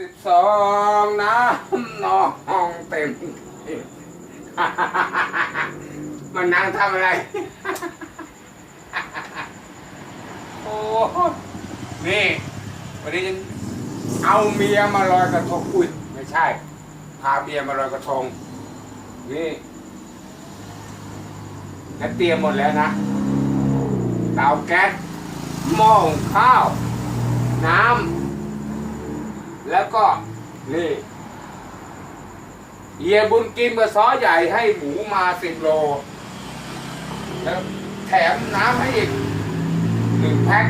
สิบสองน้ำนองเต็มมันนั่งทำอะไร โอ้นี่วันนี้ฉันเอาเมียมาลอยกระทงอุ้ยไม่ใช่ พาเมียมาลอยกระทง นี่ฉันเตรียมหมดแล้วนะเตาแก๊สหม้อข้าว น้ำ แล้วก็นี่เฮียบุญกินมาซ้อใหญ่ให้หมูมาสิบโล แล้วแถมน้ำให้อีกหนึ่งแพ็ค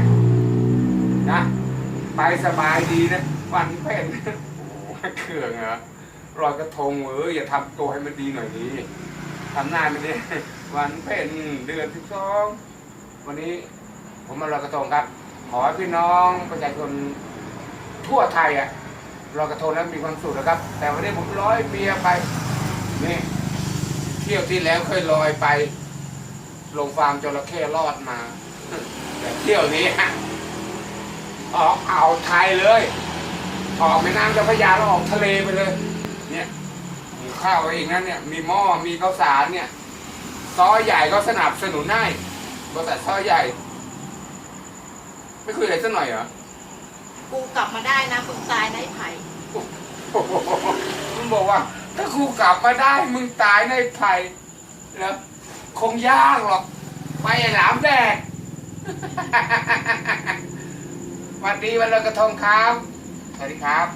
นะไปสบายดีนะวันเพ็ญโอ้โหเครื่องเหรอรอยกระทงเอออย่าทำตัวให้มันดีหน่อยนี้ทำหน้ามันนี่วันเพ็ญเดือนที่สองวันนี้ผมมาลอยกระทงครับ ขอให้พี่น้องประชาชนทั่วไทยอะ ลอยกระทงแล้วมีความสุขนะครับ แต่วันนี้ผมร้อยเบียไปนี่เที่ยวที่แล้วเคยลอยไป ลงฟาร์มจระเข้รอดมา แต่เที่ยวนี้ฮะออกอ่าวไทยเลย ออกแม่น้ำเจ้าพระยาแล้วออกทะเลไปเลย เนี่ยมีข้าวเองนะเนี่ย มีหม้อมีข้าวสารเนี่ยซอใหญ่ก็สนับสนุนให้บริษัทซอใหญ่ ไม่คุยอะไรสักหน่อยเหรอ กูกลับมาได้นะมึงตายในะไผ่โอ้โหมัน บอกว่า ถ้าครูกลับมาได้มึงตายในไผ่แล้วคงยากหรอก ไปไอ้หลามแดกวันดีวันลอยกระทงครับ สวัสดีครับ